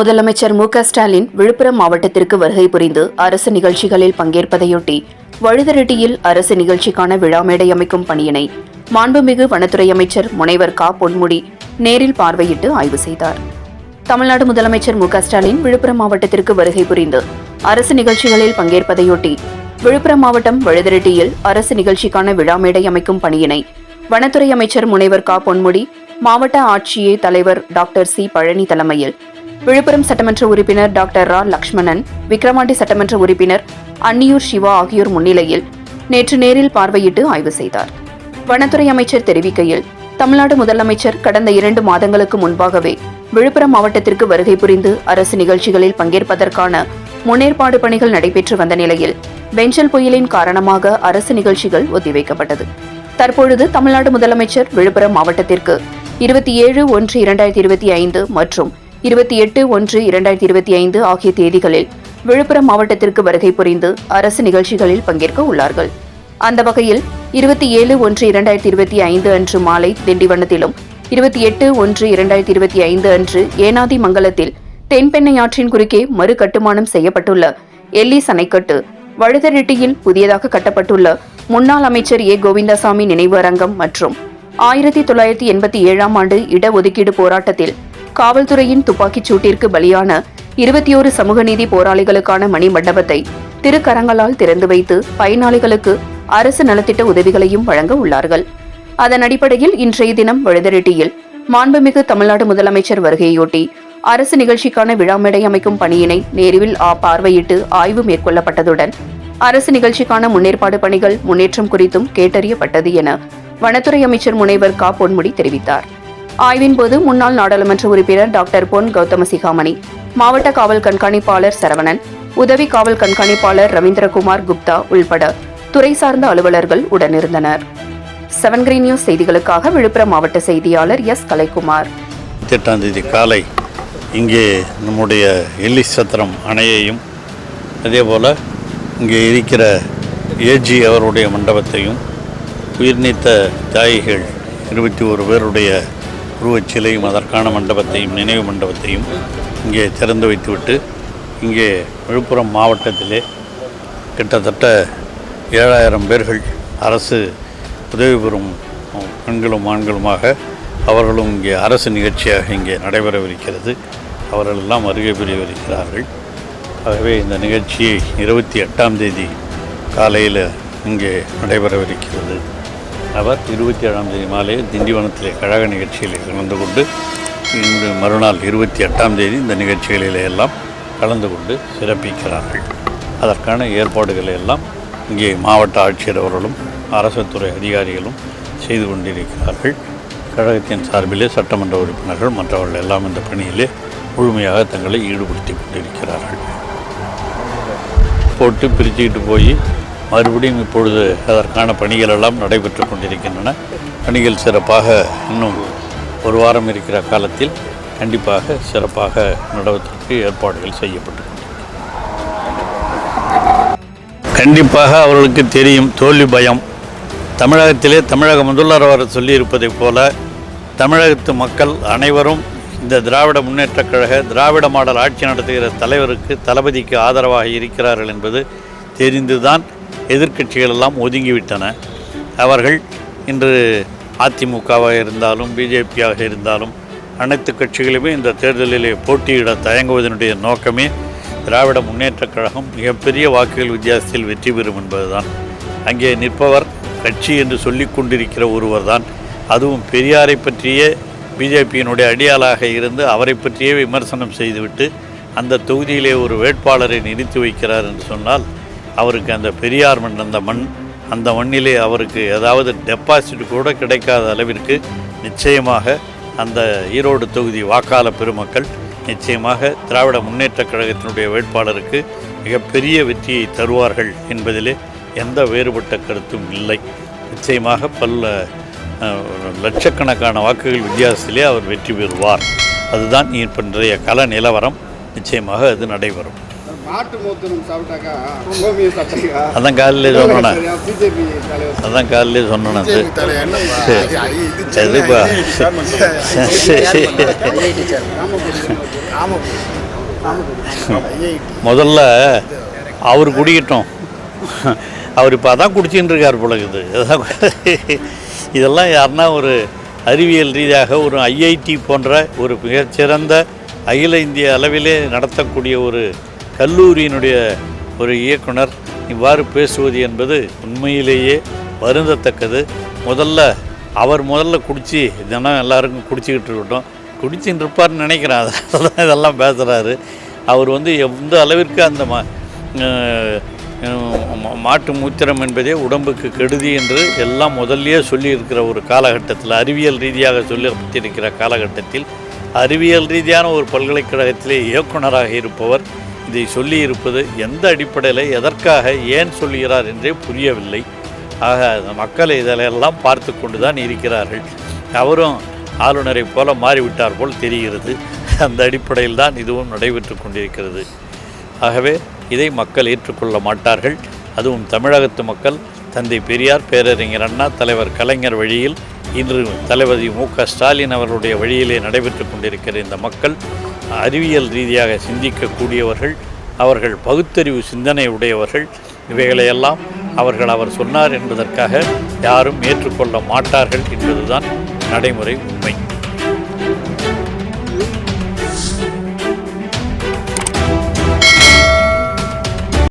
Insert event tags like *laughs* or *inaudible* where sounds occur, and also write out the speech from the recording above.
முதலமைச்சர் மு ஸ்டாலின் விழுப்புரம் மாவட்டத்திற்கு வருகை புரிந்து அரசு நிகழ்ச்சிகளில் பங்கேற்பதையொட்டி வழுதரெட்டியில் அரசு நிகழ்ச்சிக்கான விழா மேடை அமைக்கும் பணியினை மாண்புமிகு வனத்துறை அமைச்சர் முனைவர் கா. பொன்முடி நேரில் பார்வையிட்டு ஆய்வு செய்தார். தமிழ்நாடு முதலமைச்சர் மு ஸ்டாலின் விழுப்புரம் மாவட்டத்திற்கு வருகை புரிந்து அரசு நிகழ்ச்சிகளில் பங்கேற்பதையொட்டி விழுப்புரம் மாவட்டம் வழுதரெட்டியில் அரசு நிகழ்ச்சிக்கான விழா மேடை அமைக்கும் பணியினை வனத்துறை அமைச்சர் முனைவர் கா. பொன்முடி மாவட்ட ஆட்சியை தலைவர் டாக்டர் சி. பழனி தலைமையில் விழுப்புரம் சட்டமன்ற உறுப்பினர் டாக்டர் ரா. லக்ஷ்மணன் விக்கிரவாண்டி சட்டமன்ற உறுப்பினர் அன்னியூர் சிவா ஆகியோர் முன்னிலையில் நேற்று நேரில் பார்வையிட்டு ஆய்வு செய்தார். வனத்துறை அமைச்சர் தெரிவிக்கையில் தமிழ்நாடு முதலமைச்சர் கடந்த இரண்டு மாதங்களுக்கு முன்பாகவே விழுப்புரம் மாவட்டத்திற்கு வருகை புரிந்து அரசு நிகழ்ச்சிகளில் பங்கேற்பதற்கான முன்னேற்பாடு பணிகள் நடைபெற்று வந்த நிலையில் பெஞ்சல் புயலின் காரணமாக அரசு நிகழ்ச்சிகள் ஒத்திவைக்கப்பட்டது. தற்பொழுது தமிழ்நாடு முதலமைச்சர் விழுப்புரம் மாவட்டத்திற்கு இருபத்தி ஏழு ஒன்று இரண்டாயிரத்தி இருபத்தி ஐந்து மற்றும் இருபத்தி எட்டு ஒன்று இரண்டாயிரத்தி இருபத்தி ஐந்து ஆகிய தேதிகளில் விழுப்புரம் மாவட்டத்திற்கு வருகை புரிந்து அரசு நிகழ்ச்சிகளில் பங்கேற்க உள்ளார்கள். அந்த வகையில் இருபத்தி ஏழு ஒன்று இரண்டாயிரத்தி இருபத்தி ஐந்து அன்று மாலை திண்டிவனத்திலும் இருபத்தி எட்டு ஒன்று இரண்டாயிரத்தி இருபத்தி ஐந்து அன்று ஏனாதி மங்கலத்தில் தென்பெண்ணை ஆற்றின் குறுக்கே மறு கட்டுமானம் செய்யப்பட்டுள்ள எல்லிஸ் அணைக்கட்டு வழுதரெட்டியில் புதியதாக கட்டப்பட்டுள்ள முன்னாள் அமைச்சர் ஏ. கோவிந்தசாமி நினைவு அரங்கம் மற்றும் ஆயிரத்தி தொள்ளாயிரத்தி எண்பத்தி ஏழாம் ஆண்டு இடஒதுக்கீடு போராட்டத்தில் காவல்துறையின் துப்பாக்கிச் சூட்டிற்கு பலியான இருபத்தி ஒரு சமூக நீதி போராளிகளுக்கான மணி மண்டபத்தை திருக்கரங்களால் திறந்து வைத்து பயனாளிகளுக்கு அரசு நலத்திட்ட உதவிகளையும் வழங்க உள்ளார்கள். அதன் அடிப்படையில் இன்றைய தினம் வழுதரெட்டியில் மாண்புமிகு தமிழ்நாடு முதலமைச்சர் வருகையொட்டி அரசு நிகழ்ச்சிக்கான விழா மேடை அமைக்கும் பணியினை நேரில் ஆ பார்வையிட்டு ஆய்வு மேற்கொள்ளப்பட்டதுடன் அரசு நிகழ்ச்சிக்கான முன்னேற்பாடு பணிகள் முன்னேற்றம் குறித்தும் கேட்டறியப்பட்டது என வனத்துறை அமைச்சர் முனைவர் கா பொன்முடி தெரிவித்தார். ஆய்வின் போது முன்னாள் நாடாளுமன்ற உறுப்பினர் டாக்டர் பொன் கௌதம சிகாமணி மாவட்ட காவல் கண்காணிப்பாளர் சரவணன் உதவி காவல் கண்காணிப்பாளர் ரவீந்திரகுமார் குப்தா உள்பட துறை சார்ந்த அலுவலர்கள் உடனிருந்தனர். செவன் கிரீன் நியூஸ் செய்திகளுக்காக விழுப்புரம் மாவட்ட செய்தியாளர் எஸ். கலைக்குமார். எட்டாம் தேதி காலை இங்கே நம்முடைய எல்லி சத்திரம் அணையையும் அதே போல் இங்கே இருக்கிற ஏஜி அவருடைய மண்டபத்தையும் உயிர்நீத்த தாயிகள் இருபத்தி ஒரு பேருடைய உருவச்சிலையும் அதற்கான மண்டபத்தையும் நினைவு மண்டபத்தையும் இங்கே திறந்து வைத்துவிட்டு இங்கே விழுப்புரம் மாவட்டத்திலே கிட்டத்தட்ட ஏழாயிரம் பேர்கள் அரசு உதவி பெறும் பெண்களும் ஆண்களுமாக அவர்களும் இங்கே அரசு நிகழ்ச்சியாக இங்கே நடைபெறவிருக்கிறது. அவர்கள் எல்லாம் வருகை புரியவிருக்கிறார்கள். ஆகவே இந்த நிகழ்ச்சியை இருபத்தி எட்டாம் தேதி காலையில் இங்கே நடைபெறவிருக்கிறது. அவர் இருபத்தி ஏழாம் தேதி மாலை திண்டிவனத்திலே கழக நிகழ்ச்சியில் கலந்து கொண்டு இன்று மறுநாள் இருபத்தி எட்டாம் தேதி இந்த நிகழ்ச்சிகளிலே எல்லாம் கலந்து கொண்டு சிறப்பிக்கிறார்கள். அதற்கான ஏற்பாடுகளை எல்லாம் இங்கே மாவட்ட ஆட்சியர் அவர்களும் அரசு துறை அதிகாரிகளும் செய்து கொண்டிருக்கிறார்கள். கழகத்தின் சார்பிலே சட்டமன்ற உறுப்பினர்கள் மற்றவர்கள் எல்லாம் இந்த பணியிலே முழுமையாக தங்களை ஈடுபடுத்தி கொண்டிருக்கிறார்கள். போட்டு பிரிச்சுக்கிட்டு போய் மறுபடியும் இப்பொழுது அதற்கான பணிகள் எல்லாம் நடைபெற்று கொண்டிருக்கின்றன. பணிகள் சிறப்பாக இன்னும் ஒரு வாரம் இருக்கிற காலத்தில் கண்டிப்பாக சிறப்பாக நடவதற்கு ஏற்பாடுகள் செய்யப்பட்டு கண்டிப்பாக அவர்களுக்கு தெரியும் தோல்வி பயம். தமிழகத்திலே தமிழக முதல்வர் அவர் சொல்லியிருப்பதைப் போல தமிழகத்து மக்கள் அனைவரும் இந்த திராவிட முன்னேற்றக் கழக திராவிட மாடல் ஆட்சி நடத்துகிற தலைவருக்கு தளபதிக்கு ஆதரவாக இருக்கிறார்கள் என்பது தெரிந்துதான் எதிர்க்கட்சிகள் எல்லாம் ஒதுங்கிவிட்டன. அவர்கள் இன்று அதிமுகவாக இருந்தாலும் பிஜேபியாக இருந்தாலும் அனைத்து கட்சிகளுமே இந்த தேர்தலிலே போட்டியிட தயங்குவதனுடைய நோக்கமே திராவிட முன்னேற்றக் கழகம் மிகப்பெரிய வாக்குகள் வித்தியாசத்தில் வெற்றி பெறும் என்பதுதான். அங்கே நிற்பவர் கட்சி என்று சொல்லி கொண்டிருக்கிற ஒருவர் தான் அதுவும் பெரியாரை பற்றியே பிஜேபியினுடைய அடியாளாக இருந்து அவரை பற்றியே விமர்சனம் செய்துவிட்டு அந்த தொகுதியிலே ஒரு வேட்பாளரை நிறுத்தி வைக்கிறார் என்று சொன்னால் அவருக்கு அந்த பெரியார் மண் அந்த மண் அந்த மண்ணிலே அவருக்கு ஏதாவது டெபாசிட் கூட கிடைக்காத அளவிற்கு நிச்சயமாக அந்த ஈரோடு தொகுதி வாக்காள பெருமக்கள் நிச்சயமாக திராவிட முன்னேற்றக் கழகத்தினுடைய வேட்பாளருக்கு மிகப்பெரிய வெற்றியை தருவார்கள் என்பதிலே எந்த வேறுபட்ட கருத்தும் இல்லை. நிச்சயமாக பல லட்சக்கணக்கான வாக்குகள் வித்தியாசத்திலே அவர் வெற்றி பெறுவார். அதுதான் இன்றைய கல நிலவரம். நிச்சயமாக அது நடைபெறும். அதான் காலையில் சொன்னேன் அதான் காலையில் சொன்னேன் ராமபுரம் முதல்ல அவர் குடிக்கட்டும். அவர் இப்போ அதான் குடிச்சின்னு இருக்கார் போல இருக்குது அதான் *laughs* இதெல்லாம் யாருன்னா ஒரு அறிவியல் ரீதியாக ஒரு ஐஐடி போன்ற ஒரு மிகச்சிறந்த அகில இந்திய அளவிலே நடத்தக்கூடிய ஒரு கல்லூரியினுடைய ஒரு இயக்குனர் இவ்வாறு பேசுவது என்பது உண்மையிலேயே வருந்தத்தக்கது. முதல்ல அவர் முதல்ல குடித்து தினம் எல்லாருக்கும் குடிச்சிக்கிட்டு இருக்கட்டும். குடிச்சின்னு இருப்பார்னு நினைக்கிறேன். அதை இதெல்லாம் பேசுகிறாரு அவர் வந்து எந்த அளவிற்கு அந்த மா மாட்டு மூத்திரம் என்பதே உடம்புக்கு கெடுதி என்று எல்லாம் முதல்லயே சொல்லியிருக்கிற ஒரு காலகட்டத்தில் அறிவியல் ரீதியாக சொல்லப்பட்டிருக்கிற காலகட்டத்தில் அறிவியல் ரீதியான ஒரு பல்கலைக்கழகத்திலே இயக்குனராக இருப்பவர் இதை சொல்லியிருப்பது எந்த அடிப்படையில் எதற்காக ஏன் சொல்லுகிறார் என்றே புரியவில்லை. ஆக அந்த மக்கள் இதிலெல்லாம் பார்த்து கொண்டு தான் இருக்கிறார்கள். அவரும் ஆளுநரை போல மாறிவிட்டார் போல் தெரிகிறது. அந்த அடிப்படையில் தான் இதுவும் நடைபெற்று கொண்டிருக்கிறது. ஆகவே இதை மக்கள் ஏற்றுக்கொள்ள மாட்டார்கள். அதுவும் தமிழகத்து மக்கள். தந்தை பெரியார் பேரறிஞர் அண்ணா தலைவர் கலைஞர் வழியில் இன்று தளபதி மு க ஸ்டாலின் அவர்களுடைய வழியிலே நடைபெற்று கொண்டிருக்கிற இந்த மக்கள் அறிவியல் ரீதியாக சிந்திக்கக்கூடியவர்கள் அவர்கள் பகுத்தறிவு சிந்தனை உடையவர்கள் இவைகளையெல்லாம் அவர்கள் அவர் சொன்னார் என்பதற்காக யாரும் ஏற்றுக்கொள்ள மாட்டார்கள் என்பதுதான் நடைமுறை உண்மை.